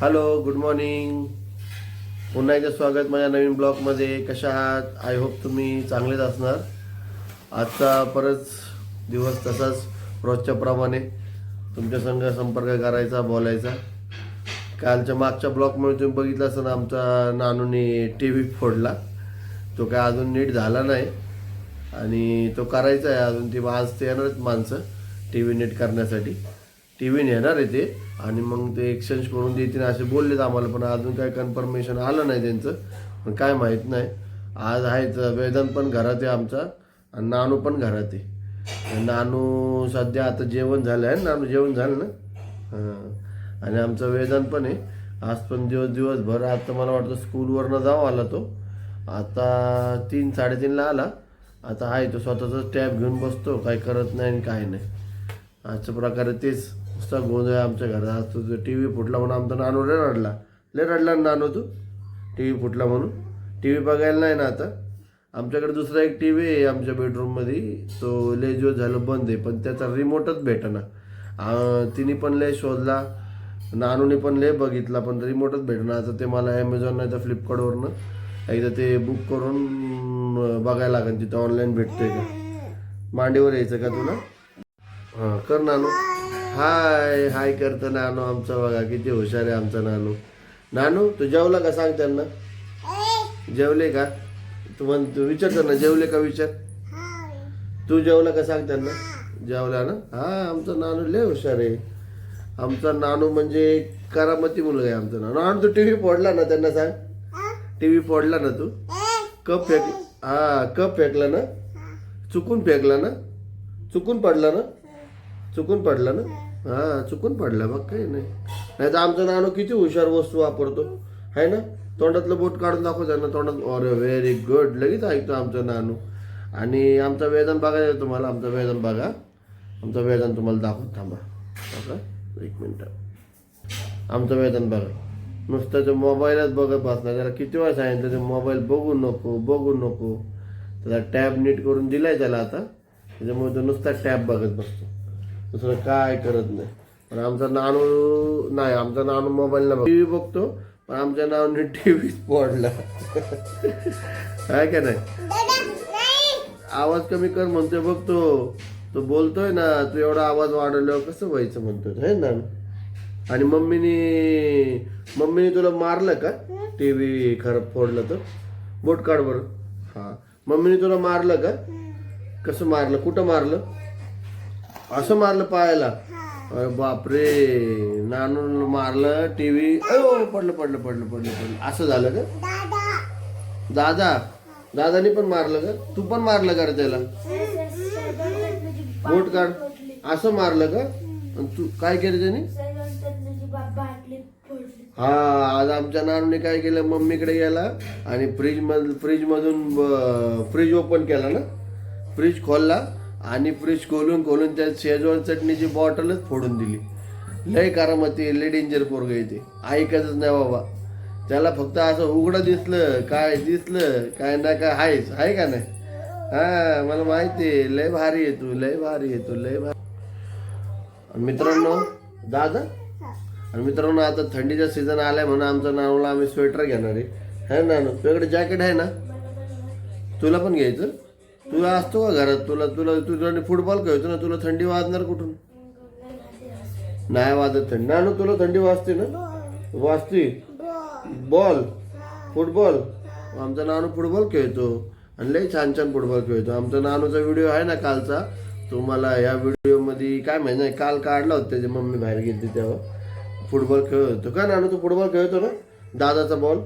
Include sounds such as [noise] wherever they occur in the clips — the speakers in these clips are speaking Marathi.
हॅलो गुड मॉर्निंग पुन्हा एकदा स्वागत माझ्या नवीन ब्लॉगमध्ये. कशा आहात? आय होप तुम्ही चांगलेच असणार. आजचा परत दिवस तसाच रोजच्या प्रमाणे. तुमच्या संघ संपर्क करायचा बोलायचा. कालच्या मागच्या ब्लॉकमध्ये तुम्ही बघितलं असं आमचा नानूने टी व्ही फोडला. तो काय अजून नीट झाला नाही. आणि तो करायचा आहे अजून. ती आज ते येणारच माणसं टी व्ही नीट करण्यासाठी. टी व्ही नेणार आहे ते. आणि मग ते एक्सचेंज करून देतील असे बोललेत आम्हाला पण अजून काही कन्फर्मेशन आलं नाही त्यांचं. पण काय माहीत नाही. आज आहेच वेदन पण घरात आहे आमचा आणि नानू पण घरात आहे. नानू सध्या आता जेवण झालं आहे नानू जेवण झालं ना? हां. आणि आमचं वेदन पण आहे. आज पण दिवस दिवसभर आता मला वाटतं स्कूलवरनं जाऊ आला तो. आता तीन साडेतीनला आला. आता आहे तो स्वतःचाच टॅब घेऊन बसतो. काय करत नाही आणि काय नाही. अशा प्रकारे तेच नुसता गोंधळ आहे आमच्या घरात. असतो तो टी व्ही फुटला म्हणून आमचा नानू लय रडला. लय रडला ना नानू तू? टी व्ही फुटला म्हणून. टी व्ही बघायला नाही ना आता. आमच्याकडे दुसरा एक टी व्ही आहे आमच्या बेडरूममध्ये तो लय जो झालं बंद आहे पण त्याचा रिमोटच भेटना. तिने पण लय शोधला. नानूने पण लय बघितला पण रिमोटच भेटणार आता ते मला ॲमेझॉन नाही तर फ्लिपकार्टवरनं एकदा ते बुक करून बघायला लागेल. तिथं ऑनलाईन भेटतंय का? मांडीवर यायचं का तुला? हां कर नानू. हाय हाय करतं नानू आमचा बघा किती हुशार आहे आमचा नानू. नानू तू जेवला का? सांग त्यांना. जेवले का? तू म्हण तू विचार ना जेवले का विचार? तू जेवला का? सांग त्यांना. जेवला ना? हा आमचा नानू लय हुशार आहे. आमचा नानू म्हणजे करामती मुलगा आहे आमचा नानू. आणि तू टीव्ही फोडला ना त्यांना सांग. टी व्ही फोडला ना तू? कप फेक हा कप फेकला ना? चुकून फेकला ना? चुकून पडला ना? चुकून पडला ना? हा. चुकून पडला मग काही नाही. नाही तर आमचा नानू किती हुशार वस्तू वापरतो. आहे ना? तोंडातलं बोट काढून दाखव त्यांना तोंडात अरे व्हेरी गुड लगेच ऐकतो आमचा नानू आणि आमचा वेदन बघायचा तुम्हाला आमचा वेदन बघा. आमचा वेदन तुम्हाला दाखवत थांबा. बघा एक मिनटं. आमचं वेदन बघा. नुसतं ते मोबाईलच बघत बसणार त्याला किती वेळा सांगितलं ते मोबाईल बघू नको बघू नको. त्याला टॅब नीट करून दिलाय त्याला आता. त्याच्यामुळे तो नुसता टॅब बघत बसतो. दुसरं काय करत नाही. पण आमचा नानू नाही आमचा नानू मोबाईल टी व्ही बघतो पण आमच्या नावाने टी व्ही फोडला काय का नाही? आवाज कमी कर म्हणतोय बघतो तो. बोलतोय ना तू एवढा आवाज वाढवल्यावर कसं व्हायचं म्हणतोय है ना आणि मम्मीने मम्मीने तुला मारलं का? टी व्ही खराब फोडलं तर? बोट काढ बरं. हा. मम्मीने तुला मारलं का? कसं मारलं? कुठं मारलं? असं मारलं पायाला? अरे बापरे. नानून मारलं टी व्ही पडलं पडलं पडलं पडलं पडलं. असं झालं का? दादा. दादानी पण मारलं का? तू पण मारलं का रे त्याला? बोट काढ. असं मारलं का? आणि तू काय केलं त्याने? हा आज आमच्या नानूने काय केलं? मम्मीकडे गेला आणि फ्रीज मध फ्रीज मधून फ्रीज ओपन केला ना? फ्रीज खोलला. आणि फ्रीज खोलून खोलून त्या शेजवान चटणीची बॉटलच फोडून दिली. लय करामती लय डेंजर पोरग येते ऐकतच नाही बाबा. त्याला फक्त असं उघडं दिसलं काय दिसलं काय ना काय आहेच आहे का नाही? हा मला माहिती आहे लय भारी आहे तू लय भारी आहे तू लय भारी. आणि मित्रांनो दादा? आणि मित्रांनो आता थंडीचा सीझन आलाय म्हणून आमच्या नानूला आम्ही स्वेटर घेणार आहे. है ना तुझ्याकडे जॅकेट आहे ना? तुला पण घ्यायचं? तुला असतो का घरात? तुला तुला तुला फुटबॉल खेळतो ना तुला थंडी वाजणार कुठून? नाही वाजत थंडी. ना तुला थंडी वाजते ना? वाजते. बॉल फुटबॉल आमचा नानू फुटबॉल खेळतो. आणि लई छान छान फुटबॉल खेळतो. आमचा नानूचा व्हिडिओ आहे ना कालचा. तुम्हाला या व्हिडिओमध्ये काय माहिती नाही काल काढला होता त्याची मम्मी बाहेर गेली तेव्हा. फुटबॉल खेळत होतो. का नानू तू फुटबॉल खेळतो ना? दादाचा बॉल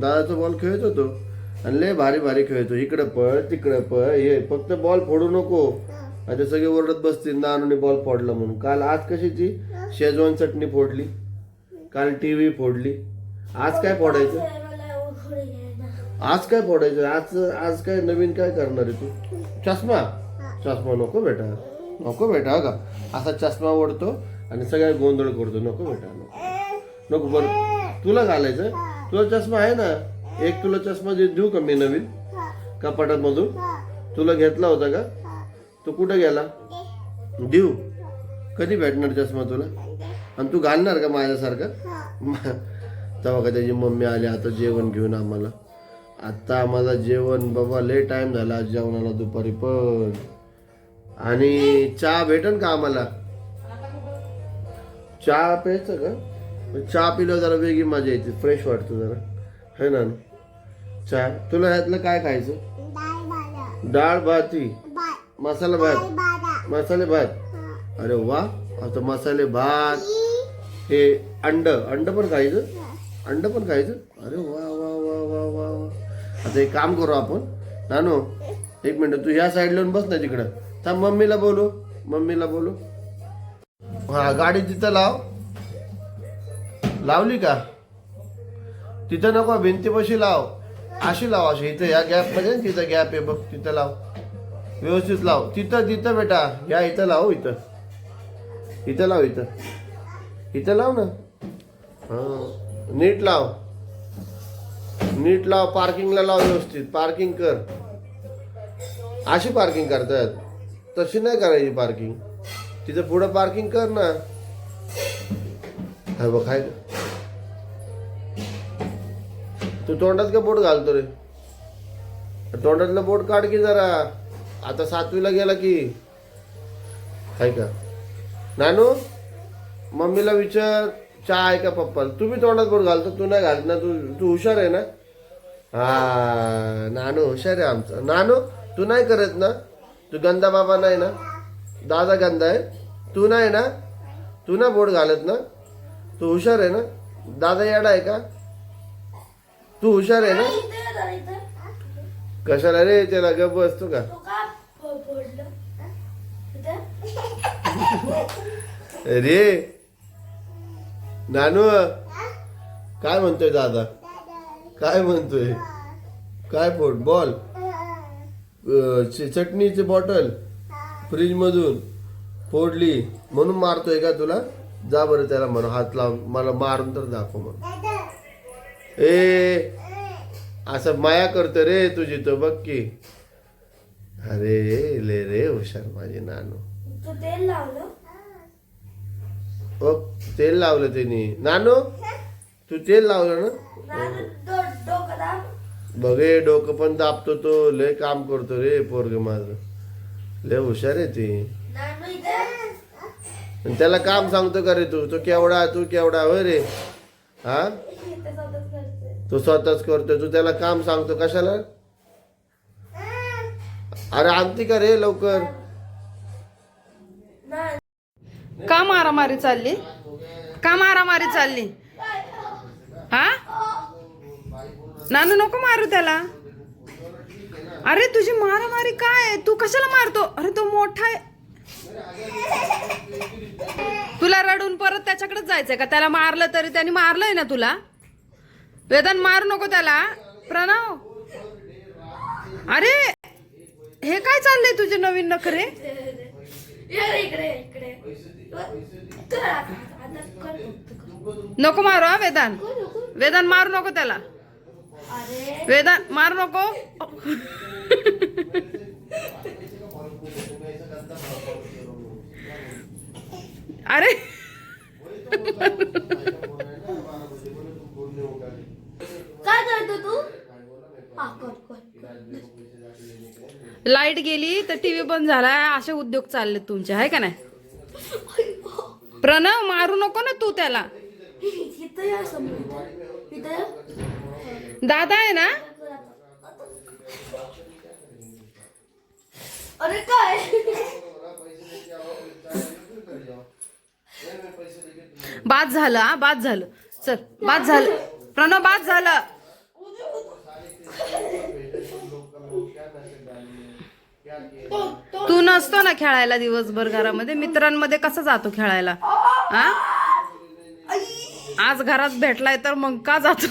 दादाचा बॉल खेळत होतो. आणि लय भारी भारी खेळतो इकडं पळ तिकडं पळ. हे फक्त बॉल फोडू नको. आता सगळे ओरडत बसतील नानूने बॉल फोडला म्हणून. काल आज कशाची शेजवान चटणी फोडली. काल टी व्ही फोडली. आज काय फोडायचं? आज काय फोडायचं? आज आज काय नवीन काय करणार आहे तू? चष्मा? चष्मा नको बेटा. नको बेटा हो का? असा चष्मा ओढतो आणि सगळ्या गोंधळ करतो. नको बेटा नको. नको बरं. तुला घालायचं? तुला चष्मा आहे ना? एक तुला चष्मा देऊ का मी नवीन? कपाटामधून तुला घेतला होता का? तो कुठं गेला? देऊ. कधी भेटणार चष्मा तुला? आणि तू घालणार का माझ्यासारखं? [laughs] तेव्हा का त्याची मम्मी आली आता जेवण घेऊन आम्हाला. आता आम्हाला जेवण बाबा लय टाइम झाला आज जेवणाला दुपारी पण. आणि चहा भेटन का आम्हाला? चहा प्यायचं का? चहा पिल्यावर जरा वेगळी मजा येते फ्रेश वाटतं जरा. है ना? चहा तुला ह्यातलं काय खायचं? डाळ भाती. मसाला भात. मसाले भात. अरे वा आता मसाले भात. हे अंड. अंड पण खायचं? अंड पण खायचं? अरे वा वा वा वा वा वा. आता एक काम करू आपण. नानो एक मिनटं तू ह्या साईडला येऊन बस ना तिकडं. थांब मम्मीला बोलू. मम्मीला बोलू. हा गाडी तिथं लाव. लावली का? तिथं नको भिंतीपाशी लाव. अशी लाव अशी इथं या गॅपमध्ये ना तिथं गॅप आहे बघ तिथं लाव. व्यवस्थित लाव. तिथं तिथं बेटा या इथं लाव इथं. इथं लाव इथं. इथं लाव ना. हा. नीट लाव. नीट लाव पार्किंगला लाव व्यवस्थित. पार्किंग कर. अशी पार्किंग करतात. तशी नाही करायची पार्किंग. तिथं पुढं पार्किंग कर ना. हा बघ तू तोंडात का बोट घालतो रे. तोंडातलं बोट काढ की जरा. आता सातवीला गेला की. हाय का? नानू मम्मीला विचार. चहा आहे का पप्पा तू बी तोंडात बोट घालतो. तू नाही घालत ना तू तू हुशार आहे ना? हा नानू हुशार आहे आमचा. नानू तू नाही करत ना? तू गंदा बाबा नाही ना? दादा गंदा आहे. तू नाही ना? तू ना बोट घालत ना? तू हुशार आहे ना? दादा येडा आहे का? तू हुशार आहे ना. कशाला रे? त्याला गप बसतो का? रे नानू काय म्हणतोय दादा? काय म्हणतोय? काय फोड? बॉल. चटणीची बॉटल फ्रीज मधून फोडली. म्हणून मारतोय का तुला? जा बरं त्याला म्हणून हात लाव मला मारून तर दाखव मग ए असं माया करतो रे तुझी तो बघ की. अरे ले रे हुशार माझे नानू. तू तेल लावलं? ओ तेल लावलं त्यांनी नानू तू तेल लावलं ना. बघे डोकं पण दाबतो तो. लय काम करतो रे पोरग माझं. लय हुशार आहे ते. त्याला काम सांगतो का रे तू? तो केवढा तू केवढा होय रे. हा. तो स्वतःच करतोय. तू त्याला काम सांगतो. कशाला? अरे आणती का रे लवकर? का मारामारी चालली? का मारामारी चालली? हा? नानू नको मारू त्याला. अरे तुझी मारामारी काय आहे? तू कशाला मारतो? अरे तो मोठा आहे. तुला रडून परत त्याच्याकडेच जायचंय का? त्याला मारलं तरी त्याने मारलंय ना तुला? वेदान मारू नको त्याला. प्रणव. अरे हे काय चाललंय तुझे नवीन नखरे? नको मारू हा वेदान. वेदान मारू नको त्याला. वेदान मारू नको. अरे. करतो तू? लाइट गेली तर टीव्ही बंद झाला असे उद्योग चालले तुमचे आहे का नाही? प्रणव मारू नको ना तू त्याला. दादा आहे ना? अरे काय? बाद झालं हा बाद झालं. चल बाद झालं. प्रणव बाद झालं. तू नसतो ना खेळायला दिवसभर घरामध्ये. मित्रांमध्ये कसं जातो खेळायला? हा आज घरात भेटलाय तर मग का जातो?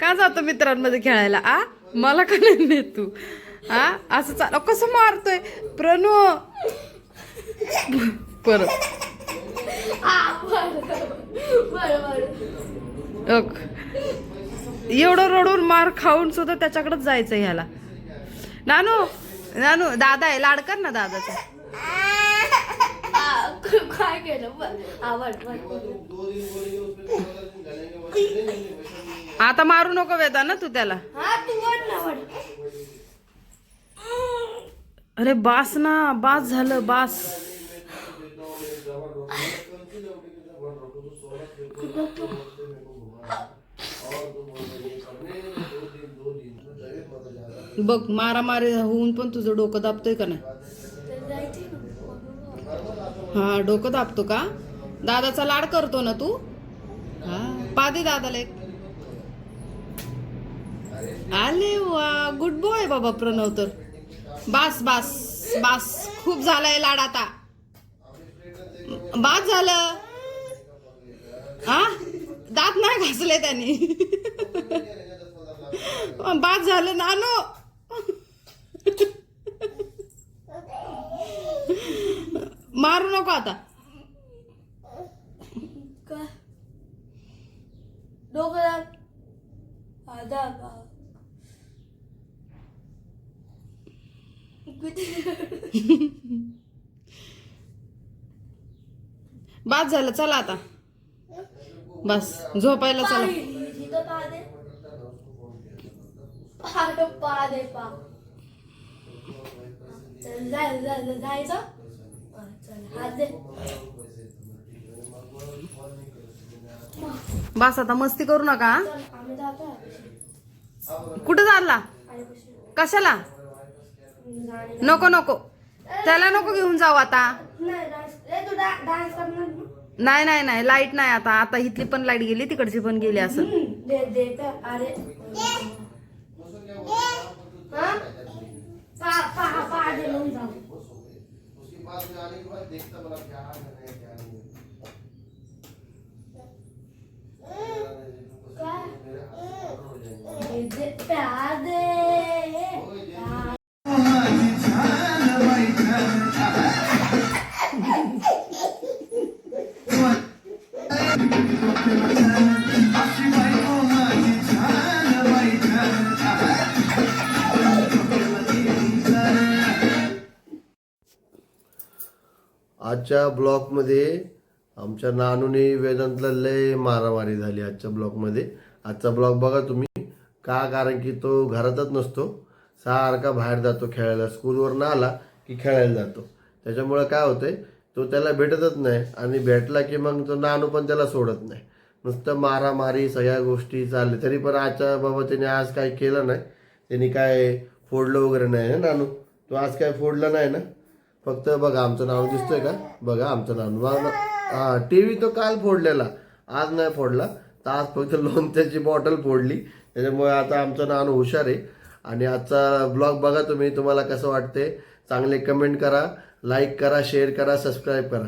का जातो मित्रांमध्ये खेळायला? आ? मला का नाही नेत तू? हा असं चाल कसं मारतोय? प्रणू परत. एवढं रडून मार खाऊन सुद्धा त्याच्याकडेच जायचं ह्याला. नानू! नानू दादा आहे लाड कर ना दादाचा. काय केलं आता मारू नको वेदा ना तू त्याला. अरे बास ना बास झालं बास. बघ मारामारी होऊन पण तुझं डोकं दाबतोय का नाही? हा डोकं दाबतो का? दादाचा लाड करतो ना तू? हा पादे दादाला एक. आले वा गुड बॉय बाबा प्रणव तर. बास बास बास. खूप झालाय लाड आता. बास झालं. हा? दात नाही घासले त्यांनी. बाद झालं नानो. मारू नको आता. बास झालं चला आता. बस झोपायला चला. जायचं. बस आता मस्ती करू नका कुठं चालला कशाला नको नको त्याला नको घेऊन जाऊ आता नाही नाही नाही नाही लाइट नाही आता आता इथली पण लाइट गेली तिकडची पण गेली असं हम्म, दे दे तर अरे हा? पा पा पा दे मग जाऊ काय? दे प्यार दे प्यार आजच्या ब्लॉकमध्ये आमच्या नानूने वेदांतला लय मारामारी झाली आजच्या ब्लॉकमध्ये. आजचा ब्लॉक बघा तुम्ही. का? कारण की तो घरातच नसतो. सारखा बाहेर जातो खेळायला. स्कूलवर ना आला की खेळायला जातो. त्याच्यामुळे काय होतंय? तो त्याला भेटतच नाही आणि भेटला की मग तो नानू पण त्याला सोडत नाही. नुसतं मारामारी सगळ्या गोष्टी चालल्या. तरी पण आजच्या बाबा त्याने आज काय केलं नाही. त्यांनी काय फोडलं वगैरे नाही ना नानू? तो आज काय फोडलं नाही ना? फक्त बघा आमचं नाव दिसतोय का? बघा आमचं नाव. हा टी व्ही तो काल फोडलेला. आज नाही फोडला. तर आज फक्त लोणच्याची बॉटल फोडली. त्याच्यामुळे आता आमचं नाव हुशार आहे. आणि आजचा ब्लॉग बघा तुम्ही तुम्हाला कसं वाटते चांगले कमेंट करा लाईक करा शेअर करा सबस्क्राईब करा.